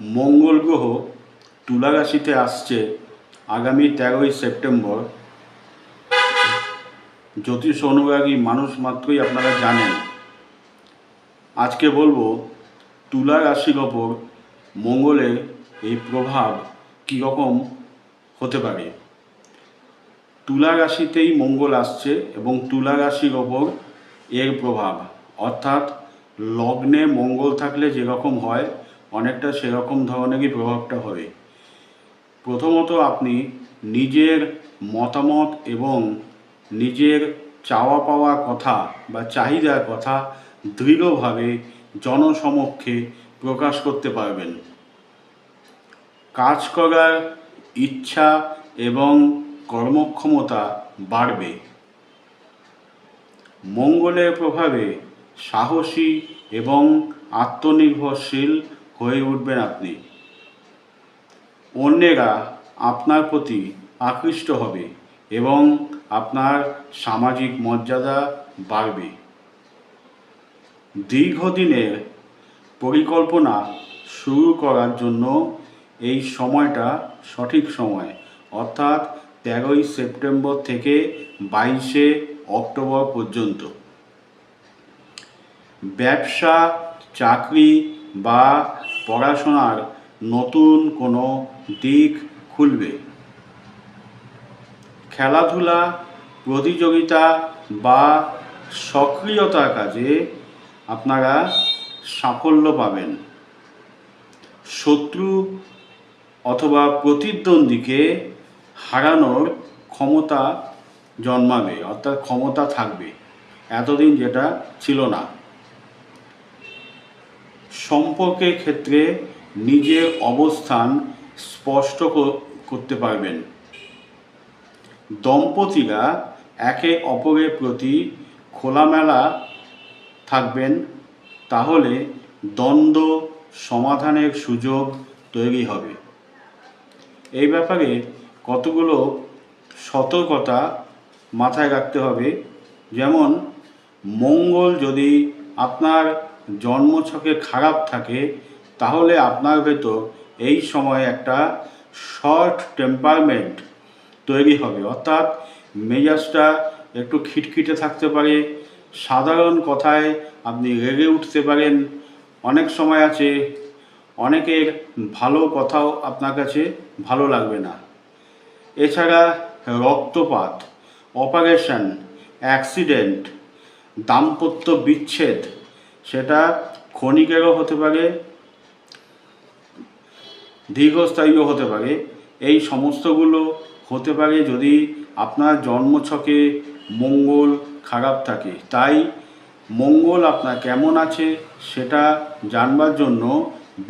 মঙ্গল গ্রহ তুলা রাশিতে আসছে আগামী তেরোই সেপ্টেম্বর। জ্যোতিষ অনুরাগী মানুষ মাত্রই আপনারা জানেন। আজকে বলব, তুলা রাশির ওপর মঙ্গলের এই প্রভাব কীরকম হতে পারে? তুলা রাশিতেই মঙ্গল আসছে এবং তুলা রাশির ওপর এর প্রভাব। অর্থাৎ লগ্নে মঙ্গল থাকলে যেরকম হয় অনেকটা সেরকম ধরনেরই প্রভাবটা হবে। প্রথমত আপনি নিজের মতামত এবং নিজের চাওয়া পাওয়া কথা বা চাহিদার কথা দৃঢ়ভাবে জনসমক্ষে প্রকাশ করতে পারবেন। কাজ করার ইচ্ছা এবং কর্মক্ষমতা বাড়বে। মঙ্গলের প্রভাবে সাহসী এবং আত্মনির্ভরশীল হয়ে উঠবেন আপনি। অন্যেরা আপনার প্রতি আকৃষ্ট হবে এবং আপনার সামাজিক মর্যাদা বাড়বে। দীর্ঘদিনের পরিকল্পনা শুরু করার জন্য এই সময়টা সঠিক সময়, অর্থাৎ তেরোই সেপ্টেম্বর থেকে বাইশে অক্টোবর পর্যন্ত। ব্যবসা, চাকরি বা পড়াশোনার নতুন কোনো দিক খুলবে? খেলাধুলা, প্রতিযোগিতা বা সক্রিয়তার কাজে আপনারা সাফল্য পাবেন। শত্রু অথবা প্রতিদ্বন্দ্বীকে হারানোর ক্ষমতা জন্মাবে, অর্থাৎ ক্ষমতা থাকবে। এতদিন যেটা ছিল না। সম্পর্কের ক্ষেত্রে নিজের অবস্থান স্পষ্ট করতে পারবেন। দম্পতিরা একে অপরের প্রতি খোলামেলা থাকবেন, তাহলে দ্বন্দ্ব সমাধানের সুযোগ তৈরি হবে। এই ব্যাপারে কতগুলো সতর্কতা মাথায় রাখতে হবে। যেমন, মঙ্গল যদি আপনার জন্মছকে খারাপ থাকে, তাহলে আপনার ভেতর এই সময় একটা শর্ট টেম্পারমেন্ট তৈরি হবে। অর্থাৎ মেজাজটা একটু খিটখিটে থাকতে পারে, সাধারণ কথায় আপনি রেগে উঠতে পারেন। অনেক সময় আছে, অনেকের ভালো কথাও আপনার কাছে ভালো লাগবে না। এছাড়া রক্তপাত, অপারেশন, অ্যাক্সিডেন্ট, দাম্পত্য বিচ্ছেদ সেটা ক্ষণিকেরও হতে পারে, দীর্ঘস্থায়ীও হতে পারে। এই সমস্তগুলো হতে পারে যদি আপনার জন্মছকে মঙ্গল খারাপ থাকে। তাই মঙ্গল আপনার কেমন আছে সেটা জানবার জন্য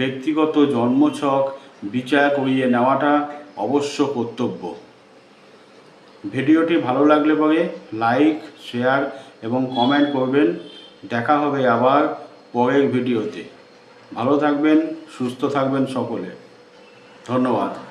ব্যক্তিগত জন্মছক বিচার করিয়ে নেওয়াটা অবশ্য কর্তব্য। ভিডিওটি ভালো লাগলে পরে লাইক, শেয়ার এবং কমেন্ট করবেন। দেখা হবে আবার পরের ভিডিওতে। ভালো থাকবেন সুস্থ থাকবেন সকলে। ধন্যবাদ।